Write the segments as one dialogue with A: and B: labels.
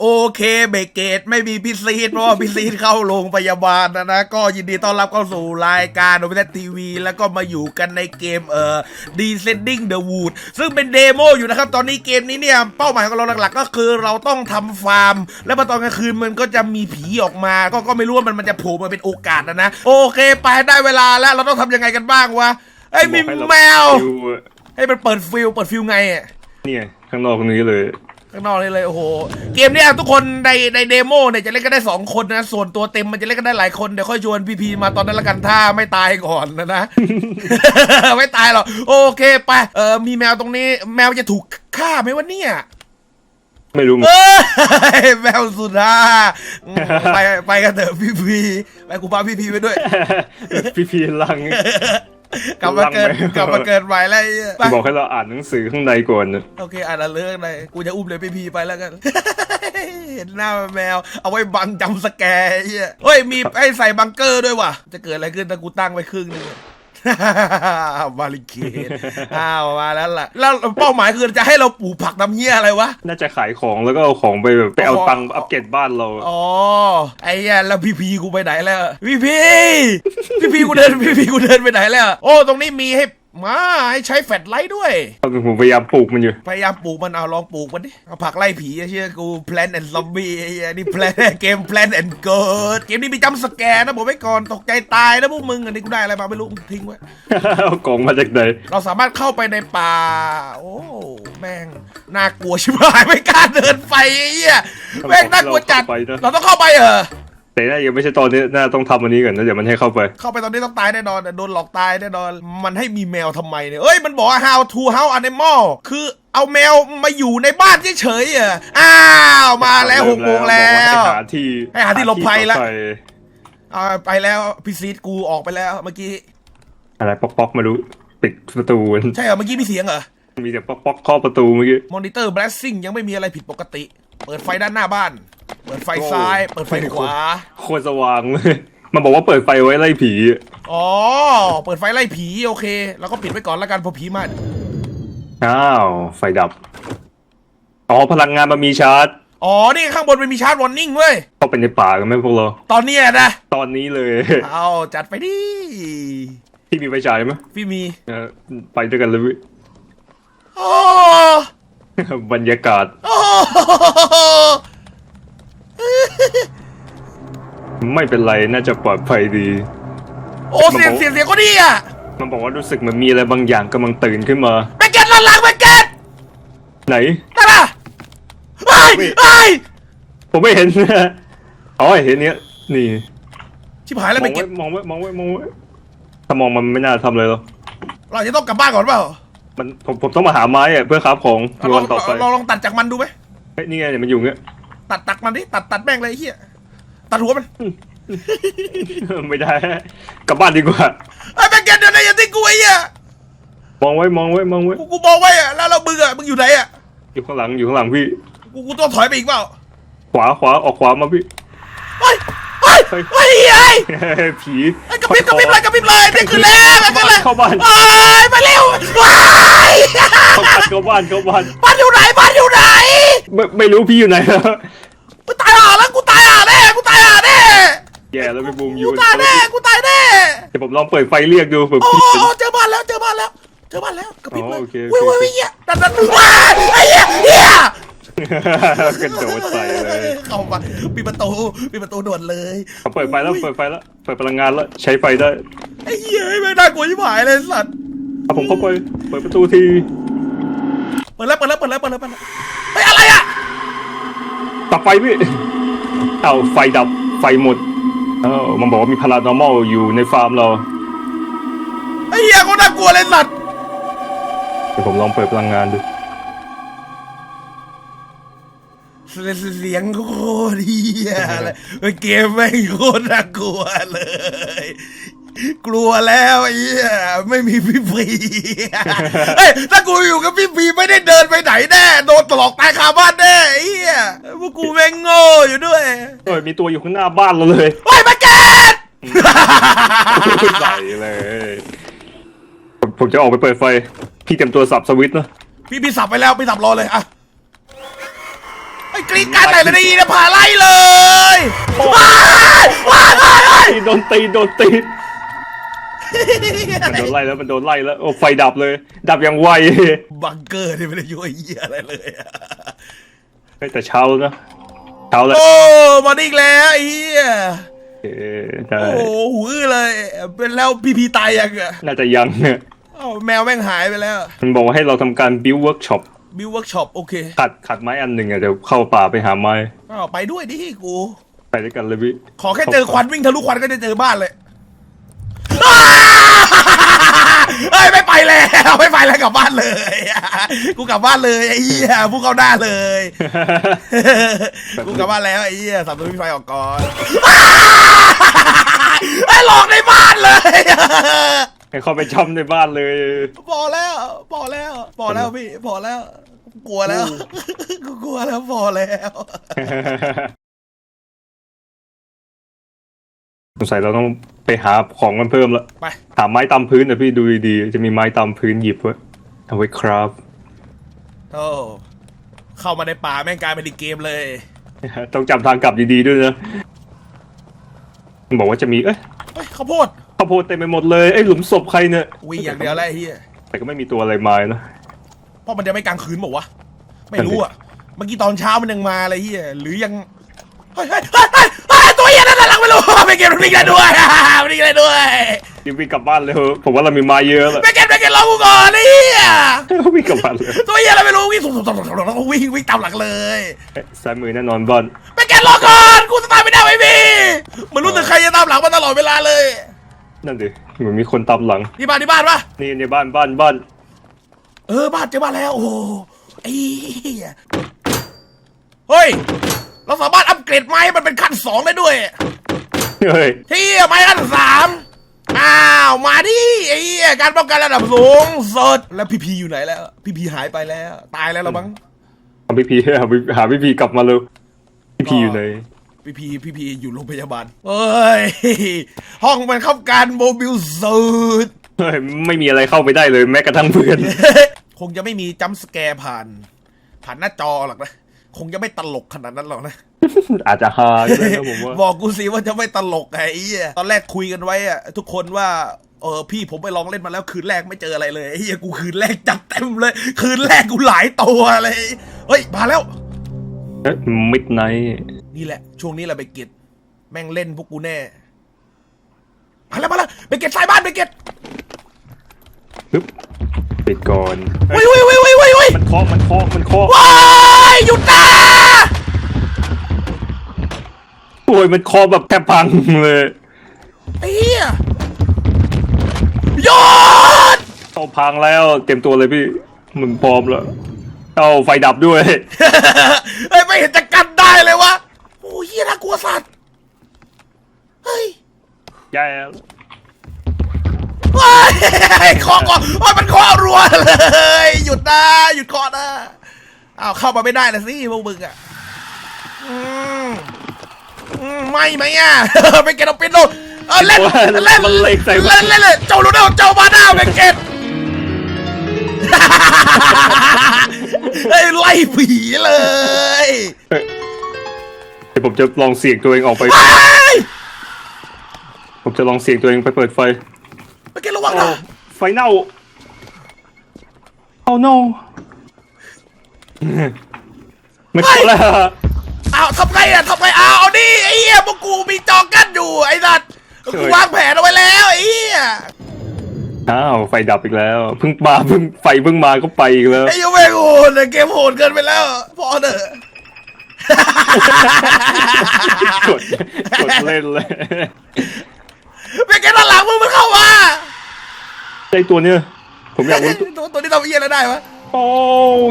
A: โอเคเบรกเกตไม่มีพี่ซีดเพราะว่าพี่ซีดเข้าโรงพยาบาลนะนะ ก็ยินดีต้อนรับเข้าสู่รายการโนบิททีวี แล้วก็มาอยู่กันในเกมเอ่อ Descending the Wood ซึ่งเป็นเดโมอยู่นะครับ ตอนนี้เกมนี้เนี่ย เป้าหมายของเราหลักๆ ก็คือเราต้องทำฟาร์ม แล้วพอตอนกลางคืนมันก็จะมีผีออกมา ก็ก็ไม่รู้ว่ามันมันจะโผล่มาเป็นโอกาสนะนะ โอเค ไปได้เวลาแล้วเราต้องทำยังไงกันบ้างวะไอ้ยมี
B: บอกให้เรา
A: แมว
B: ฟิวอะ
A: ให้มันเปิดฟิลเปิดฟิลไงอะ
B: เนี่ยข้างนอกนี้เลย
A: ข้างนอกนี่เลยโอ้โหเกมเนี้ยทุกคนในในเดโมเนี่ยจะเล่นกันได้ 2 คนนะ ส่วนตัวเต็มมันจะเล่นกันได้หลายคนเดี๋ยวค่อยชวนพีพีมาตอนนั้นละกันถ้าไม่ตายก่อนนะนะ ไม่ตายหรอกโอเคไปเออมีแมวตรงนี้ แมวจะถูกฆ่าไหมวะเนี่ย
B: ไม่รู้
A: เอ้ยแมวสุดาอืมไปไปกันเถอะพีพีไปกูพาพีพีไปด้วย
B: พี่พีลัง
A: กลับมาเกิด
B: ลังไหม
A: กลับมาเกิดใหม่แล้วไอ้เหี้ยไป
B: บอกให้เราอ่านหนังสือข้างในก่อนนะ
A: โอเคอ่านละเรื่องเลยกูจะอุ้มเลยพี่พีไปแล้วกันเห็นหน้าแมว เอาไว้บังจำสแกร์ไอ้เหี้ยเฮ้ยมีให้ใส่บังเกอร์ด้วยว่ะ จะเกิดอะไรขึ้นถ้ากูตั้งไว้ครึ่งนึง บาริเคดอ้าวมาแล้วล่ะ แล้วเป้าหมายคือจะให้เราปลูกผักน้ำเหี้ยอะไรวะ
B: น่าจะขายของแล้วก็เอาของไปแบบไปเอา
A: เอาของ
B: ตังค์อัปเกรดบ้านเรา
A: อ๋อ ไอ้เหี้ยแล้วพี่พีกูไปไหนแล้วพี่พีพี่พีกูเดินพี่พีกูเดินไปไหนแล้ว โอ้ ตรงนี้มีให้ มาให้ใช้แฟลชไลท์ด้วย
B: ผมพยายามปลูกมันอยู่
A: พยายามปลูกมันเอาลองปลูกมันดิ เอาผักไล่ผีอะเชื่อกูแพลนแอนด์ซอมบี้ไอ้เหี้ยนี่แพลนเกมแพลนแอนด์เกิดเกมนี้มีจำสแกนนะบอกไว้ก่อนตกใจตายนะพวกมึงอันนี้กูได้อะไรมาไม่รู้ทิ้งไว้
B: เอาของมาจากไหน
A: เราสามารถเข้าไปในป่า โอ้แม่งน่ากลัวชิบหายไม่กล้าเดินไปไอ้เหี้ยแม่งน่ากลัวจัดเราต้องเข้าไปเหรอ
B: แต่น่ายังไม่ใช่ตอนนี้น่าต้องทำอันนี้ก่อนนะเดี๋ยวมันให้เข้าไป
A: เข้าไปตอนนี้ต้องตายแน่นอนโดนหลอกตายแน่นอน มันให้มีแมวทำไมเนี่ย เอ้ยมันบอกว่า how to how animal คือเอาแมวมาอยู่ในบ้านเฉยๆอะอ้าวมาแล้วหกโมงแล้ว
B: บอกาให้หาที่
A: ให้หาที่หลบภัยละ
B: หาที่ปอด
A: เอาไปแล้วพี่ซีดกูออกไปแล้วเมื่อกี้
B: อะไรป๊อกป๊อกๆไมารู้ปิดประตู
A: ใช่เหรอเมื่อกี้มีเสียงเหรอ
B: มีแต่ป๊อกป๊อกๆเคาะประตูเมื่อกี้
A: มอนิเตอร์ blessing ยังไม่มีอะไรผิดปกติ เปิดไฟด้านหน้าบ้าน เปิดไฟซ้าย เปิดไฟขวา
B: โคตรสว่างเลย มันบอกว่าเปิดไฟไว้ไล่ผี
A: อ๋อ เปิดไฟไล่ผีโอเค แล้วก็ปิดไว้ก่อนแล้วกันเพอผีมา
B: อ้าว ไฟดับ อ๋อ พลังงานมันมีชาร์จ
A: อ๋อ นี่ข้างบนมันมีชาร์จวอร์นิ่งเว้ย
B: เข้าไปในป่ากันไหมพวกเรา
A: ตอนเนี้ยนะ
B: ตอนนี้เลย
A: เอาจัดไปดิ
B: ที่มีไฟฉายไหม
A: พี่มี
B: เออไปด้วยกันเลยเว้ย
A: โอ้
B: บรรยากาศ
A: โอ้
B: ไม่เป็นไรน่าจะปลอดภัยดี
A: โอ้เสียงเสียงเสียงก็ดีอะ
B: มันบอกว่ารู้สึกเหมือนมีอะไรบางอย่างกำลังตื่นขึ้นมา
A: แบกเก็ตหลังหลังแบกเก็ต
B: ไหน
A: นั่นน่ะไอ้
B: ไม่
A: ไอ้ย
B: ผมไม่เห็นอ๋อเห็นเนี้ยนี่
A: ชิบหายแล้ว
B: ม
A: แบ
B: อง
A: กเก็
B: ไว้
A: ต
B: มองไว้มองไว้มองไว้ถ้ามองมันไม่น่าทำเลยหรอก
A: เราจะต้องกลับบ้านก่อนเปล่า
B: มันผมผมต้องมาหาไม้อะเพื่อคราฟของ
A: เรา
B: ใน
A: ลอ
B: วั
A: ง
B: นต่อไป
A: เราลองตัดจากมันดูไหม
B: เฮ้ยนี่ไงเนี่ยมันอยู่เงี้ย
A: ตัดตัดมันดิตัดตัดแม่งเลยไอ้เฮียตัดหัวมัน
B: ไม่ได้ กลับบ้านดีกว่า
A: ไอ้แบกเก็ตเดี๋ยวนะอย่าทิ้งกูไอ้เหี้ย
B: มองไว้มองไว้มองไว้
A: กูกูบอกไว้อะแล้วเรามึงอะมึงอยู่ไหนอะ
B: อยู่ข้างหลังอยู่ข้างหลังพี่
A: กูกูต้องถอยไปอีกเปล่า
B: ขวาขวาออกขวามาพี่
A: เฮ้ย เฮ้ย
B: เฮ้ย
A: เฮ้ยไอ้
B: ผี
A: ไอ้กระพริบกระพริบเลยกระพริบเลยนี่คือแล้วแล้วก็เลย
B: เข้าบ้าน
A: โอ้ยมาเร็วว้าย
B: เข้าบ้านเข้าบ้านเข้าบ้าน
A: บ้านอยู่ไหนบ้านอยู่ไหน
B: ไม่ไม่รู้พี่อยู่ไหนแล้ว
A: กูตายห่าแล้วกูตายห่าแน่กูตายห่าแน่
B: แย่แล้วพี่บูมอ
A: กู
B: ยู่
A: ตายแน่กูตายแน่
B: เดี๋ยวผมลองเปิดไฟเรียกดูเผื่อ
A: โอ้
B: พี่เป็น
A: เจอบ้านแล้วเจอบ้านแล้วเจอบ้านแล้วกระพริบเลย
B: อ๋อโอเคโอเค
A: เว้ยเว้ยเว้ยเหี้ยดันดันว้ายไอ้เหี้ยเหี้ย
B: กระโดดใส่เลย
A: เข้ามาปิดประตูปิดประตูด่วนเลย
B: เขาเปิดไฟแล้วเปิดไฟแล้วเปิดพลังงานแล้วใช้ไฟได้
A: ไอ้เหี้ยไม่น่ากลัวชิบหายเลยสัตว์
B: เอาผมเข้าไปเปิดประตูที
A: เปิดแล้วเปิดแล้วเปิดแล้วเปิดแล้วเปิดแล้วเฮ้ยอะไรอะ
B: ตับไฟพี่เอาไฟดับไฟหมดเออมันบอกว่ามีพารานอร์มอลอยู่ในฟาร์มเรา
A: ไอ้เหี้ยก็น่ากลัวเลยสัตว์
B: เดี๋ยวผมลองเปิดพลังงานดู
A: เสียงโคตรเหี้ยเลยเฮ้ยเกมแม่งโคตรน่ากลัวเลย กลัวแล้วไอ้เหี้ยไม่มีพี่พีเฮ้ยถ้ากูอยู่กับพี่พีไม่ได้เดินไปไหนแน่โดนตลอกตายคาบ้านแน่ไอ้เหี้ยพวกกูแม่งโง่อยู่ด้วย
B: เอ้ยมีตัวอยู่ข้างหน้าบ้านเราเลย
A: เฮ้ยมาเกต
B: ใส่เลยผมผมจะออกไปเปิดไฟ พี่เตรียมตัวสับสวิตช์นะ
A: พี่พี่สับไปแล้วพี่สับรอเลยอะไอ้ กรีดการไหนเลยดีนะพาไล่เลยว้ายว้ายว้ายว้าย
B: โดนตีโดนตีมันโดนไล่แล้วมันโดนไล่แล้วโอ้ไฟดับเลย ดับอย่างไว
A: บังเกอร์นี่ไม่ได้ช่วยเหี้ยอะไรเลยอะ
B: เฮ้ยแต่เช้าแล้วนะเช้าแล้ว
A: โอ้มาอีกแล้วไอ้เหี้ย
B: เออได้
A: โอ้โหหูอื้อเลย เป็นแล้วพีพีตายยังอะ
B: น่าจะยังเนี่ย
A: เอ้าแมวแม่งหายไปแล้ว
B: มันบอกว่าให้เราทำการ build workshop
A: บิวเวิร์กช็อปโอเค
B: ขัดขัดไม้อันหนึ่งอะเดี๋ยวเข้าป่าไปหาไม้
A: อ้าวไปด้วยดิกู
B: ไปด้วยกันเลยพี่
A: ขอแค่เจอควันวิ่งทะลุควันก็จะเจอบ้านเลยเฮ้ยไม่ไปแล้วไม่ไปแล้วกลับบ้านเลย กูกลับบ้านเลยไอ้เหี้ยพวกเขาหน้าเลยกูกลับบ้านแล้วไอ้เหี้ยสับสวิตช์ไฟออกก่อนไอ้หลอกในบ้านเลย
B: ให้เข้าไปช่อมในบ้านเลย
A: พอแล้วพอแล้วพอแล้วพี่พอแล้วกลัวแล้วกูกลัวแล้วพอแล้ว
B: สงสัยเราต้องไปหาของกันเพิ่มละ
A: ไป
B: หาไม้ตามพื้นนะพี่ดูดีๆจะมีไม้ตามพื้นหยิบไว้เอาไว้ครับ
A: โอ้เข้ามาในป่าแม่งกลายเป็นอีกเกมเลย
B: ต้องจำทางกลับดีๆด้วยนะมันบอกว่าจะมีเอ้ย
A: เฮ้ยข้าวโพด
B: ข้าวโพดเต็มไปหมดเลยไอ้ยหลุมศพใครเนี่ย
A: วิ่งอย่างเดียวแล้วไอ้เฮีย
B: แต่ก็ไม่มีตัวอะไรมานะ
A: เพราะมันจะไม่กลางคืนบอกวะไม่รู้อะเมื่อกี้ตอนเช้ามันยังมาเลยเฮียหรือยังเฮ้ยเฮ้ยเฮ้ยเฮ้ยเฮ้ยตัวเฮียนั่นน่ะหลังไม่รู้ไม่เก็บมันวิ่งได้ด้วยมันวิ่งได้ด้วย
B: รีบวิ่งกลับบ้านเลยเถอะผมว่าเรามีไม้เยอะแล้ว
A: ไม่เก็บไม่เก็บรอกูก่อนไอ้เฮีย
B: วิ่งกลับบ้านเลย
A: ตัวเฮียอะไรไม่รู้วิ่งสุดๆวิ่งวิ่งตามหลังเลย
B: เอ๊ะซ้ายมือแน่นอนบ้าน
A: ไม่เก็บรอก่อนกูสตาร์ทไม่ได้ไม่มีมันรู้สึกใครจะตามหลังมาตลอดเวลาเลย
B: นั่นดิเหมือนมีคนตามหลัง
A: ที่บ้านที่บ้านปะ
B: นี่ในบ้านบ้านบ้าน
A: เออบ้านเจอบ้านแล้วโอ้โหไอ้เหี้ยเฮ้ย เราสามารถอัปเกรดไม้ให้มันเป็นขั้นสองได้ด้วย
B: เฮ้ย
A: ที่ไม้ขั้นสามอ้าวมาดิไอ้เหี้ยการป้องกันระดับสูงสดแล้วพี่พีอยู่ไหนแล้ว พี่พีหายไปแล้ว ตายแล้วเหรอมั้ง
B: หาพี่พีหาพี่หาพี่พีกลับมาเร็วพี่พีอยู่ไหน
A: พี่พีพี่พีอยู่โรงพยาบาลเอ้ย ห้องมันเข้าการโมบิลสูด
B: เฮ้ยไม่มีอะไรเข้าไปได้เลยแม้กระทั่งเพื่อน
A: คงจะไม่มีจัมป์สแกร์ผ่าน ผ่านหน้าจอหรอกนะ คงจะไม่ตลกขนาดนั้นหรอกนะ
B: อาจจะฮาก็ได้นะผมว่า
A: บอกกูสิว่าจะไม่ตลกไงไอ้เหี้ยตอนแรกคุยกันไว้อะทุกคนว่าเออพี่ผมไปลองเล่นมาแล้วคืนแรกไม่เจออะไรเลยไอ้เหี้ยกูคืนแรกจัดเต็มเลย คืนแรกกูหลายตัวเลยเฮ้ยมาแล้ว
B: มิดไนท์
A: นี่แหละ ช่วงนี้แหละไปเก็ตแม่งเล่นพวกกูแน่มาแล้วมาแล้วไปเก็ตสายบ้านไปเก็ต
B: ปึ๊บปิดก่อน
A: วิววิววิววิววิววิว
B: มันเคาะมันเคาะมันเคาะ
A: ว้ายหยุดนะ
B: โอ้ยมันเคาะแบบแทบพังเลย
A: ไอ้เหี้ยหยุด
B: เอาพังแล้วเตรียมตัวเลยพี่มันพร้อมแล้ว เอาไฟดับด้วย
A: เฮ้ยไม่เห็นจะกันได้เลยวะโอ้ยเหี้ยน่ากลัวสัตว์เฮ้ย
B: แย่แล้ว
A: ว้ายเคาะก่อนโอ้ยมันเคาะรัวเลยหยุดนะหยุดเคาะนะอ้าวเข้ามาไม่ได้นะสิพวกมึงอะอืมอืมไม่ไหมอะไปเก็ตเอาปินโนเออเล่นเล่น
B: มันเล็กใส่
A: เล่นเล่นเล่นเจ้าโรนัลเจ้ามาหน้าไปเก็ต เฮ้ยไล่ผีเลย
B: เดี๋ยวผมจะลองเสี่ยงตัวเองออกไป
A: เฮ้ย
B: ผมจะลองเสี่ยงตัวเองไปเปิดไฟ
A: ไปเก็ตระวังนะ
B: ไฟเน่าเอา no ไม่เข้าแล้ว
A: อ้าวทำไงอะทำไงอ้าวเอาดิไอ้เหี้ยพวกกูมีจอกั้นอยู่ไอ้สัตว์กูวางแผนเอาไว้แล้วไอ้เหี้ย
B: อ้าวไฟดับอีกแล้วเพิ่งมาเพิ่งไฟเพิ่งมาก็ไปอีกแล้ว
A: ไอ้ยูแม่งโหดอะเกมโหดเกินไปแล้วพอเถอะ
B: กดกดเล่นเลย
A: ไปเกมด้านหลังมึงมันเข้ามา
B: ไอตัวเนี้ยผมอยากรู้
A: ตัวตัวนี้ทำเหี้ยอะไรได้วะ
B: โอ้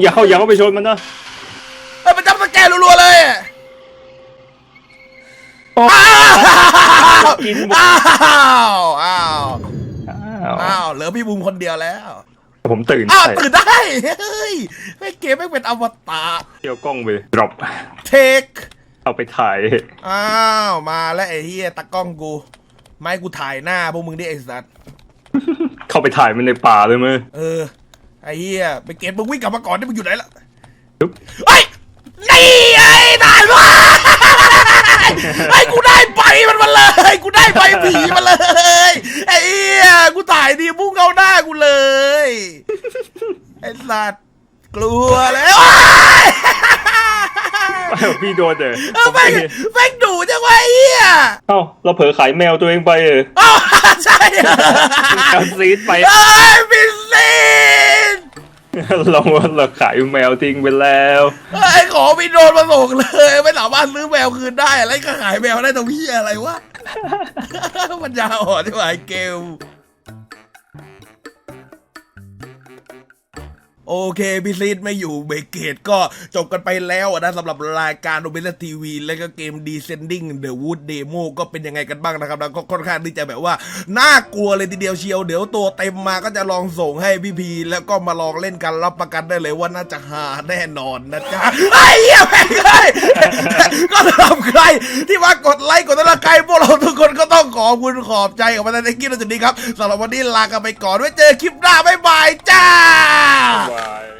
B: อย่าเข้าอย่าเข้าไปชนมันนะ
A: เอ้ยมันจับสแกนรัวๆเลยอะ
B: โอ้
A: อ้าว
B: กินหมด
A: อ้าวอ้าว
B: อ้าว
A: อ้าวเหลือพี่บูมคนเดียวแล้ว
B: ผมตื่น
A: อ้าว
B: ใส่
A: ตื่นได้เฮ้ยไม่เกมไม่งเป็นอวตาร
B: เที่ยวกล้องไป drop
A: เทค
B: เอาไปถ่าย
A: อ้าวมาแล้วไอ้เฮียตากล้องกู ไม่กูถ่ายหน้าพวกมึงดิไอ้สัตว์
B: เข้าไปถ่ายมันในป่าเลยมั้ย
A: เออไอ้เฮียไปเก็บมึงวิ่งกลับมาก่อนที่มึงอยู่ไหนล่ะ
B: ปึ๊บ
A: เฮ้ยนี่ไอ้ได้วะไอ้กูได้ไป มันมาเลยกูได้ไปผีมาเลยไอ้เหี้ยกูถ่ายดีพุ่งเข้าหน้ากูเลยไอ้สัตว์กลัวแล้ว
B: พี่โดนเด้อ
A: เออแม่งแม่งดุจังวะไอ้เหี้ย
B: เอ้าเราเผลอขายแมวตัวเองไปเออ
A: อ้าวใช่เหรอ
B: เอาซีดไป
A: เอ้ยพิซซีน
B: เราเราขายแมวทิ้งไปแล้ว
A: ไอ้ของพี่โดนมาส่งเลย ไม่สามารถซื้อแมวคืนได้อะไรก็ขายแมวได้ตรงพี่อะไรวะมันยาอ่อนที่ว่าไอ้เกล โอเคพี่ซีดไม่อยู่เบเกตก็จบกันไปแล้วนะสำหรับรายการโอเปร่าทีวีและก็เกม Descending The Wood Demo ก็เป็นยังไงกันบ้างนะครับแล้วก็ค่อนข้างที่จะแบบว่า น่ากลัวเลยทีเดียวเชียว เดี๋ยวตัวเต็มมาก็จะลองส่งให้พี่พี แล้วก็มาลองเล่นกันรับประกันได้เลยว่าน่าจะหาแน่นอนนะจ๊ะไอ้เหี้ยแม่งเลย ไลที่ว่ากดไลค์กดติดตามใครพวกเราทุกคนก็ต้องขอบคุณขอบใจกับมาในเอ็กกี้เราจุดนี้ครับสำหรับวันนี้ลากันไปก่อนไว้เจอคลิปหน้าบ๊ายบายจ้า บาย